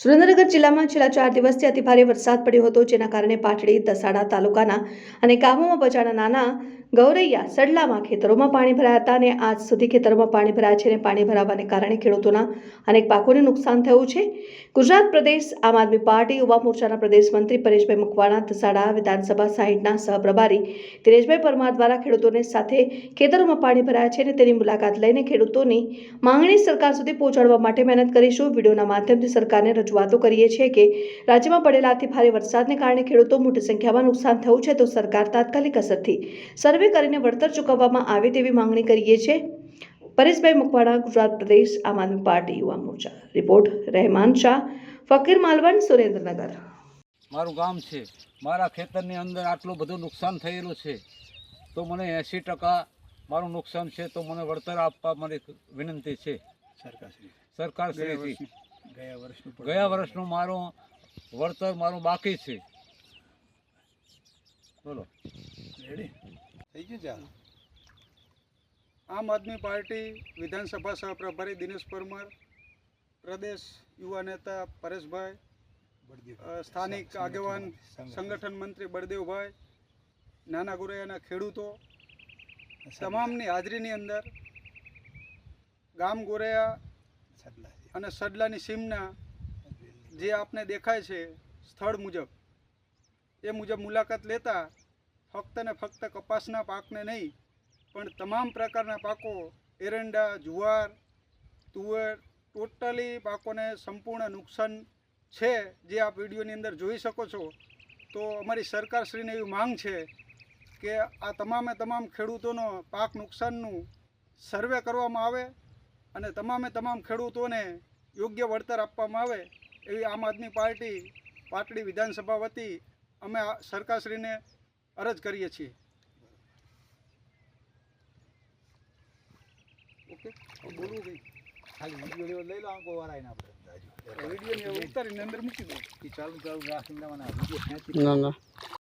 સુરેન્દ્રનગર જિલ્લામાં છેલ્લા ચાર દિવસથી અતિભારે વરસાદ પડ્યો હતો, જેના કારણે પાટડી, દસાડા તાલુકાના અને કામોમાં બજારના નાના ગૌરૈયા સડલામાં ખેતરોમાં પાણી ભરાયા હતા અને આજ સુધી ખેતરોમાં પાણી ભરાયા છે અને પાણી ભરાવાને કારણે ખેડૂતોના અનેક પાકોને નુકસાન થયું છે. ગુજરાત પ્રદેશ આમ આદમી પાર્ટી, યુવા મોરચાના પ્રદેશ મંત્રી પરેશભાઈ મકવાણા, દસાડા વિધાનસભા સાહિટના સહપ્રભારી દિનેશભાઈ પરમાર દ્વારા ખેડૂતોને સાથે ખેતરોમાં પાણી ભરાયા છે અને તેની મુલાકાત લઈને ખેડૂતોની માંગણી સરકાર સુધી પહોંચાડવા માટે મહેનત કરીશું. વિડીયોના માધ્યમથી સરકારને રજૂઆતો કરીએ છીએ કે રાજ્યમાં પડેલા અતિ ભારે વરસાદને કારણે ખેડૂતો મોટી સંખ્યામાં નુકસાન થયું છે તો સરકાર તાત્કાલિક અસરથી સર્વે કરીને વળતર ચૂકવવામાં આવે તેવી માંગણી કરીએ છીએ. પરેશભાઈ મકવાણા ગુજરાત પ્રદેશ આમ આદમી પાર્ટી યુવા મોરચા. રિપોર્ટ રહેમાન શાહ ફકીર માલવણ સુરેન્દ્રનગર. મારું ગામ છે. મારા ખેતરની અંદર આટલું બધું નુકસાન થયેલું છે. તો મને એંસી ટકા મારું નુકસાન છે તો મને વળતર આપવા મારી વિનંતી છે. સરકારશ્રી. સરકારશ્રીથી ગયા વર્ષનું ગયા વર્ષનું મારું વળતર મારું બાકી છે. બોલો. રેડી થઈ ગયું ચાલ. આમ આદમી પાર્ટી વિધાનસભા સહપ્રભારી દિનેશ પરમાર પ્રદેશ યુવા નેતા પરેશભાઈ સ્થાનિક આગેવાન સંગઠન. મંત્રી બળદેવભાઈ નાના ગુરૈયાના ખેડૂતો તમામની હાજરીની અંદર ગામ ગોરૈયા અને સડલાની સીમના જે આપને દેખાય છે સ્થળ મુજબ, એ મુજબ મુલાકાત લેતા ફક્ત ને ફક્ત કપાસના પાકને નહીં, પણ તમામ પ્રકારના પાકો, એરંડા, જુવાર, તુવેર, ટોટલી પાકોને સંપૂર્ણ નુકસાન છે જે આપ વિડીયોની અંદર જોઈ શકો છો. તો અમારી સરકારશ્રીને એવી માંગ છે કે આ તમામે તમામ ખેડૂતોનો પાક નુકસાનનું સર્વે કરવામાં આવે અને તમામે તમામ ખેડૂતોને યોગ્ય વળતર આપવામાં આવે એવી આમ આદમી પાર્ટી પાટડી વિધાનસભા વતી અમે આ સરકારશ્રીને અરજ કરીએ છીએ. ઓકે? બોલવું કંઈ? ખાલી વીડિયો લઈ લો આંકો વાળાને આપણે. વીડિયો ઉતારીને અંદર મૂકી દઉં ચાલુ ચાલુ રાખીને મને વીડિયો ખેંચી